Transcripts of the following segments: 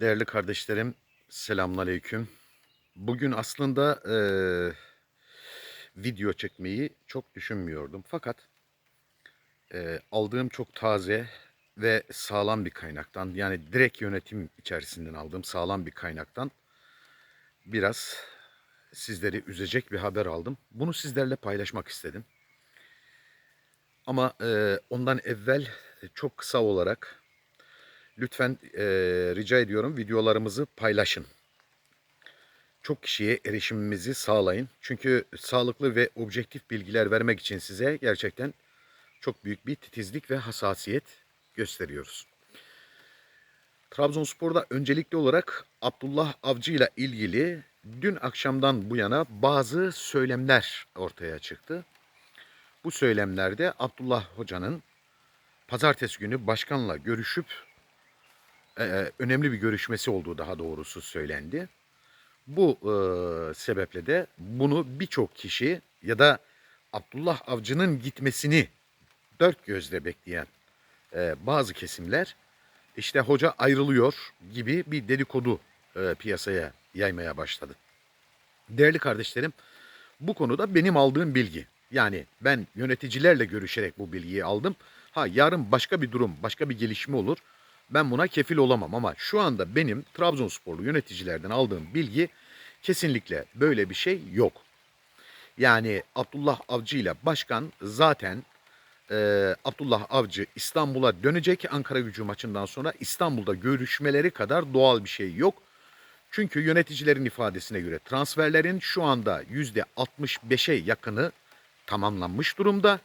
Değerli kardeşlerim, selamünaleyküm. Bugün aslında eee, video çekmeyi çok düşünmüyordum. Fakat eee, aldığım çok taze ve sağlam bir kaynaktan, yani direkt yönetim içerisinden aldığım sağlam bir kaynaktan biraz sizleri üzecek bir haber aldım. Bunu sizlerle paylaşmak istedim. Ama eee, ondan evvel çok kısa olarak lütfen eee, rica ediyorum videolarımızı paylaşın. Çok kişiye erişimimizi sağlayın. Çünkü sağlıklı ve objektif bilgiler vermek için size gerçekten çok büyük bir titizlik ve hassasiyet gösteriyoruz. Trabzonspor'da öncelikli olarak Abdullah Avcı ile ilgili dün akşamdan bu yana bazı söylemler ortaya çıktı. Bu söylemlerde Abdullah Hoca'nın pazartesi günü başkanla görüşüp e, önemli bir görüşmesi olduğu daha doğrusu söylendi. Bu e, sebeple de bunu birçok kişi ya da Abdullah Avcı'nın gitmesini dört gözle bekleyen e, bazı kesimler işte hoca ayrılıyor gibi bir dedikodu e, piyasaya yaymaya başladı. Değerli kardeşlerim, bu konuda benim aldığım bilgi. Yani ben yöneticilerle görüşerek bu bilgiyi aldım. Ha yarın başka bir durum, başka bir gelişme olur. Ben buna kefil olamam ama şu anda benim Trabzonsporlu yöneticilerden aldığım bilgi kesinlikle böyle bir şey yok. Yani Abdullah Avcı ile başkan zaten e, Abdullah Avcı İstanbul'a dönecek Ankara gücü maçından sonra İstanbul'da görüşmeleri kadar doğal bir şey yok. Çünkü yöneticilerin ifadesine göre transferlerin şu anda %65'e yakını tamamlanmış durumda.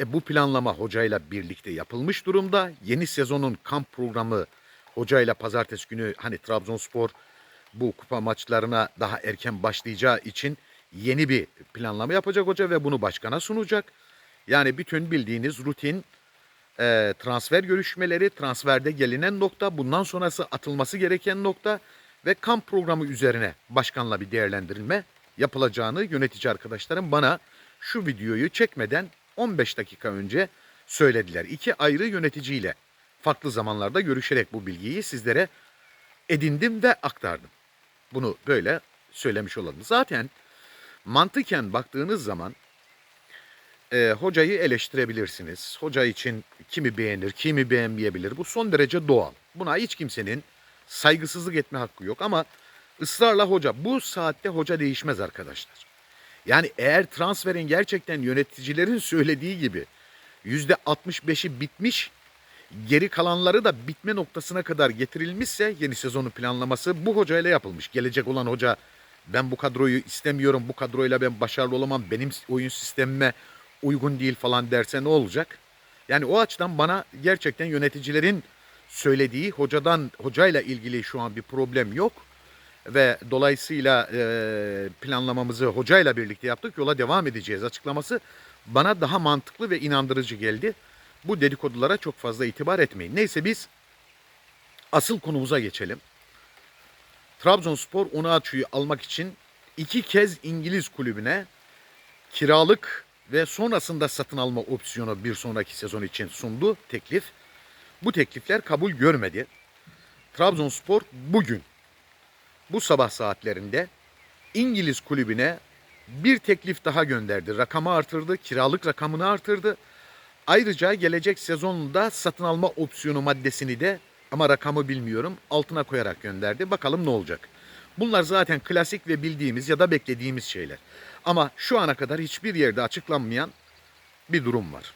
E, bu planlama hocayla birlikte yapılmış durumda. Yeni sezonun kamp programı hocayla pazartesi günü hani Trabzonspor bu kupa maçlarına daha erken başlayacağı için yeni bir planlama yapacak hoca ve bunu başkana sunacak. Yani bütün bildiğiniz rutin e, transfer görüşmeleri, transferde gelinen nokta, bundan sonrası atılması gereken nokta ve kamp programı üzerine başkanla bir değerlendirilme yapılacağını yönetici arkadaşlarım bana şu videoyu çekmeden 15 dakika önce söylediler. İki ayrı yöneticiyle farklı zamanlarda görüşerek bu bilgiyi sizlere edindim ve aktardım. Bunu böyle söylemiş olalım. Zaten mantıken baktığınız zaman e, hocayı eleştirebilirsiniz. Hoca için kimi beğenir, kimi beğenmeyebilir. Bu son derece doğal. Buna hiç kimsenin saygısızlık etme hakkı yok ama ısrarla hoca bu saatte hoca değişmez arkadaşlar. Yani eğer transferin gerçekten yöneticilerin söylediği gibi yüzde 65'i bitmiş, geri kalanları da bitme noktasına kadar getirilmişse yeni sezonu planlaması bu hocayla yapılmış. Gelecek olan hoca ben bu kadroyu istemiyorum, bu kadroyla ben başarılı olamam, benim oyun sistemime uygun değil falan derse ne olacak? Yani o açıdan bana gerçekten yöneticilerin söylediği hocadan hocayla ilgili şu an bir problem yok ve dolayısıyla e, planlamamızı hocayla birlikte yaptık yola devam edeceğiz açıklaması bana daha mantıklı ve inandırıcı geldi. Bu dedikodulara çok fazla itibar etmeyin. Neyse biz asıl konumuza geçelim. Trabzonspor Onuachu'yu almak için iki kez İngiliz kulübüne kiralık ve sonrasında satın alma opsiyonu bir sonraki sezon için sundu teklif. Bu teklifler kabul görmedi. Trabzonspor bugün bu sabah saatlerinde İngiliz kulübüne bir teklif daha gönderdi. Rakamı artırdı, kiralık rakamını artırdı. Ayrıca gelecek sezonda satın alma opsiyonu maddesini de ama rakamı bilmiyorum altına koyarak gönderdi. Bakalım ne olacak. Bunlar zaten klasik ve bildiğimiz ya da beklediğimiz şeyler. Ama şu ana kadar hiçbir yerde açıklanmayan bir durum var.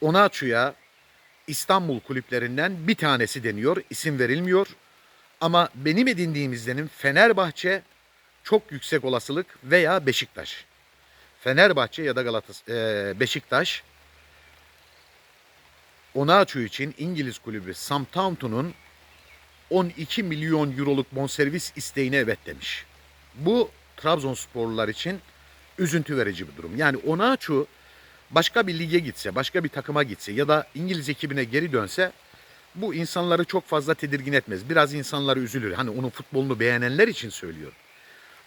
Onaçu'ya İstanbul kulüplerinden bir tanesi deniyor, isim verilmiyor. Ama benim edindiğim izlenim Fenerbahçe çok yüksek olasılık veya Beşiktaş. Fenerbahçe ya da Galatasaray, Beşiktaş Onaçu için İngiliz kulübü Southampton'un 12 milyon euroluk bonservis isteğine evet demiş. Bu Trabzonsporlular için üzüntü verici bir durum. Yani Onaçu başka bir lige gitse, başka bir takıma gitse ya da İngiliz ekibine geri dönse bu insanları çok fazla tedirgin etmez. Biraz insanları üzülür. Hani onun futbolunu beğenenler için söylüyorum.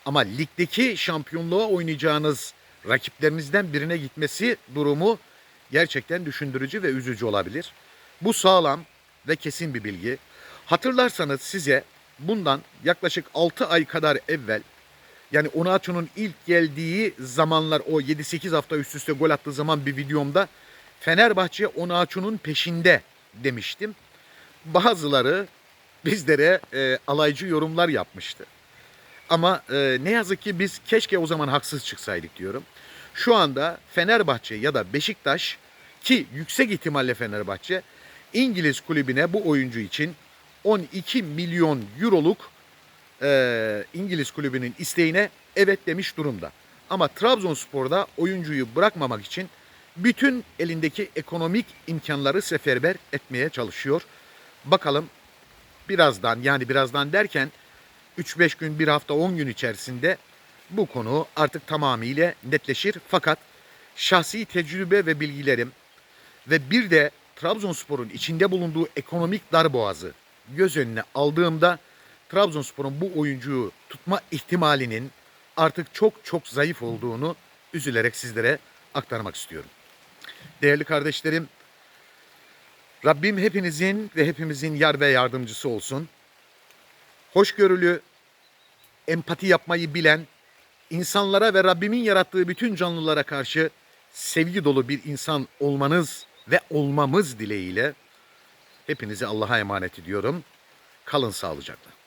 Ama ligdeki şampiyonluğa oynayacağınız rakiplerinizden birine gitmesi durumu gerçekten düşündürücü ve üzücü olabilir. Bu sağlam ve kesin bir bilgi. Hatırlarsanız size bundan yaklaşık 6 ay kadar evvel yani Onaçu'nun ilk geldiği zamanlar o 7-8 hafta üst üste gol attığı zaman bir videomda Fenerbahçe Onaçu'nun peşinde demiştim. Bazıları bizlere e, alaycı yorumlar yapmıştı. Ama e, ne yazık ki biz keşke o zaman haksız çıksaydık diyorum. Şu anda Fenerbahçe ya da Beşiktaş ki yüksek ihtimalle Fenerbahçe İngiliz kulübüne bu oyuncu için 12 milyon euroluk e, İngiliz kulübünün isteğine evet demiş durumda. Ama Trabzonspor'da oyuncuyu bırakmamak için bütün elindeki ekonomik imkanları seferber etmeye çalışıyor. Bakalım birazdan yani birazdan derken 3-5 gün, bir hafta, 10 gün içerisinde bu konu artık tamamıyla netleşir. Fakat şahsi tecrübe ve bilgilerim ve bir de Trabzonspor'un içinde bulunduğu ekonomik darboğazı göz önüne aldığımda Trabzonspor'un bu oyuncuyu tutma ihtimalinin artık çok çok zayıf olduğunu üzülerek sizlere aktarmak istiyorum. Değerli kardeşlerim, Rabbim hepinizin ve hepimizin yar ve yardımcısı olsun. Hoşgörülü, empati yapmayı bilen, insanlara ve Rabbimin yarattığı bütün canlılara karşı sevgi dolu bir insan olmanız ve olmamız dileğiyle hepinizi Allah'a emanet ediyorum. Kalın sağlıcakla.